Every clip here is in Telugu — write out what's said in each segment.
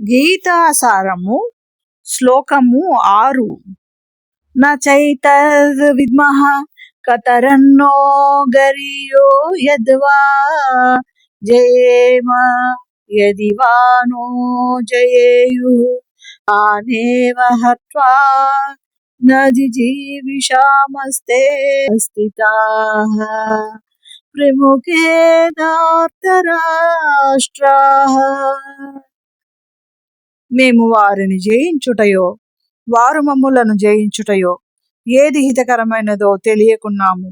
గీతాసారము శ్లోకము ఆరు నైతద్విద్మః కతరన్నో గరియో యద్వా జయేమ యది వా నో జయేయు ఆనేవ హత్వా నజిజీవిషామస్తే స్థితాః ప్రముఖే ధార్తరాష్ట్రాః మేము వారిని జయించుటయో వారు మమ్ములను జయించుటయో ఏది హితకరమైనదో తెలియకున్నాము.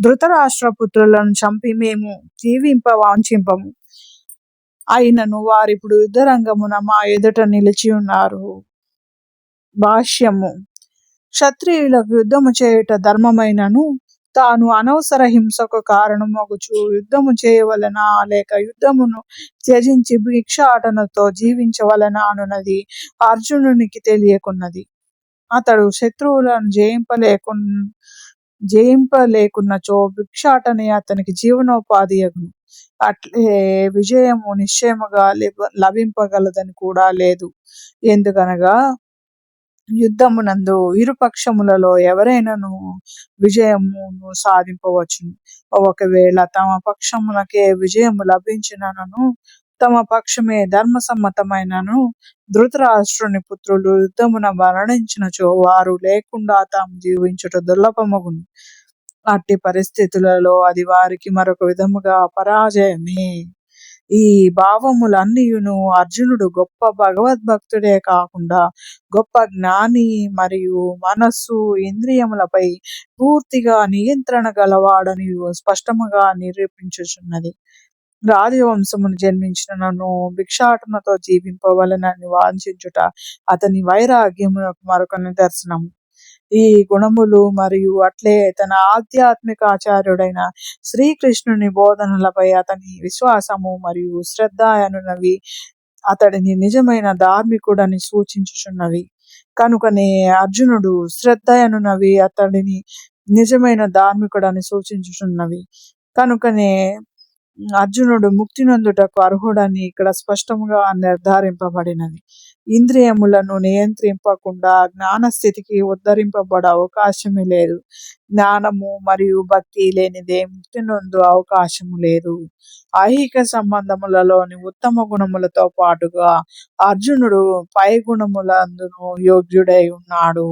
ధృతరాష్ట్ర పుత్రులను చంపి మేము జీవింప వాంఛింపము. అయినను వారిప్పుడు యుద్ధరంగమున మా ఎదుట నిలిచి ఉన్నారు. భాష్యము. క్షత్రియులకు యుద్ధము చేయుట ధర్మమైనను తాను అనవసర హింసకు కారణమగుచు యుద్ధము చేయవలన? లేక యుద్ధమును త్యజించి భిక్షాటనతో జీవించవలన? అనునది అర్జునునికి తెలియకున్నది. అతడు శత్రువులను జయింపలేకు జయింపలేకున్నచో భిక్షాటనే అతనికి జీవనోపాధి అగును అట్లే విజయము నిశ్చయముగా లభింపగలదని కూడా లేదు. ఎందుకనగా యుద్ధమునందు ఇరు పక్షములలో ఎవరైనాను విజయమును సాధింపవచ్చును. ఒకవేళ తమ పక్షమునకే విజయము లభించినను తమ పక్షమే ధర్మసమ్మతమైనను ధృతరాష్ట్రుని పుత్రులు యుద్ధమున మరణించినచో వారు లేకుండా తాము జీవించుట దుర్లభమగును. అట్టి పరిస్థితులలో అది వారికి మరొక విధముగా పరాజయమే. ఈ భావములన్నీయును అర్జునుడు గొప్ప భగవద్భక్తుడే కాకుండా గొప్ప జ్ఞాని మరియు మనస్సు ఇంద్రియములపై పూర్తిగా నియంత్రణ గలవాడని స్పష్టముగా నిరూపించుచున్నది. రాజవంశమును జన్మించిన నన్ను భిక్షాటనతో జీవింపవలనని వాంఛించుట అతని వైరాగ్యము మరొక నిదర్శనం ఈ గుణములు మరియు అట్లే తన ఆధ్యాత్మిక ఆచార్యుడైన శ్రీకృష్ణుని బోధనలపై అతని విశ్వాసము మరియు శ్రద్ధ అనునవి అతడిని నిజమైన ధార్మికుడని సూచించుచున్నవి. కనుకనే అర్జునుడు శ్రద్ధ అనునవి అతడిని నిజమైన ధార్మికుడని సూచించుచున్నవి. కనుకనే అర్జునుడు ముక్తి నందుటకు అర్హుడని ఇక్కడ స్పష్టంగా నిర్ధారింపబడినది. ఇంద్రియములను నియంత్రింపకుండా జ్ఞాన స్థితికి ఉద్ధరింపబడ అవకాశమే లేదు. జ్ఞానము మరియు భక్తి లేనిదే ముక్తి నొందు అవకాశము లేదు. ఐహిక సంబంధములలోని ఉత్తమ గుణములతో పాటుగా అర్జునుడు పై గుణములందును యోగ్యుడై ఉన్నాడు.